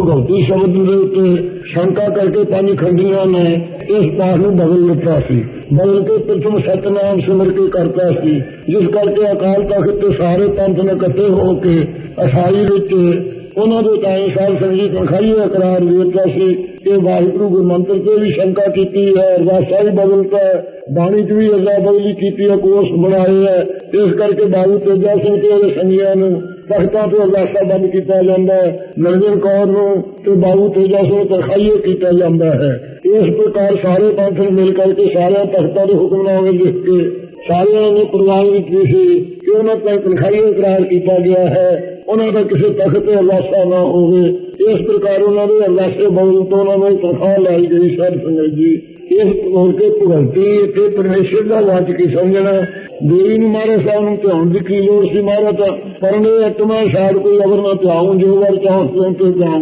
को गौती शब्द देते शंका करके पानी खड़िया ने, इस पाठ में बदल लेता सी। बदल के प्रथम सतनाम सिमर के करता सी, जिस करके अकाल तख्त तो सारे पंथ ने इकट्ठे होके असाई देते उन्होंने ताए साल संगीत खाई करार लेता सी कि वाहिगुरु गुरु मंत्र से भी शंका की है वासा वास्ता भी बदलता है बाणी च भी अदा बदली की कोर्स बनाए है। इस करके बाबू तेजा सिंह के संज्ञा कहता तो लाशा बन की लंबा निर्जन कौर नो तेजा सो तरखाइयो की लंबा है इस प्रकार सारे पंथ मिलकर के सारे तख्ता के हुक्मनामे लिख के सारे ने प्रवानगी की थी तनखाई करार किया गया है उन्हें तो किसी तख्त अलाशा ना हो इस प्रकार उन्होंने अलाशे बदल उन्होंने तनख्वाह लाई गई सर सिंह जी ਇਸ ਕੋਲ ਕੇ ਭਗਤੀ, ਇੱਥੇ ਪਰਮੇਸ਼ਰ ਦਾ ਵਾਚਕ ਕੀ ਸਮਝਣਾ ਦੇਵੀ ਨੂੰ ਮਾਰੇ ਸਾਹਿਬ ਨੂੰ ਧਿਆਉਣ ਦੀ ਕੀ ਲੋੜ ਸੀ ਮਾਰਾ ਤਾਂ ਪਰਮੇ ਆਤਮਾ ਸ਼ਾਇਦ ਕੋਈ ਅਗਰ ਨਾ ਧਿਆਉਂ, ਜੋ ਵਰ ਚਾਹਤ ਤੋਂ ਤੇ ਜਾਉਂ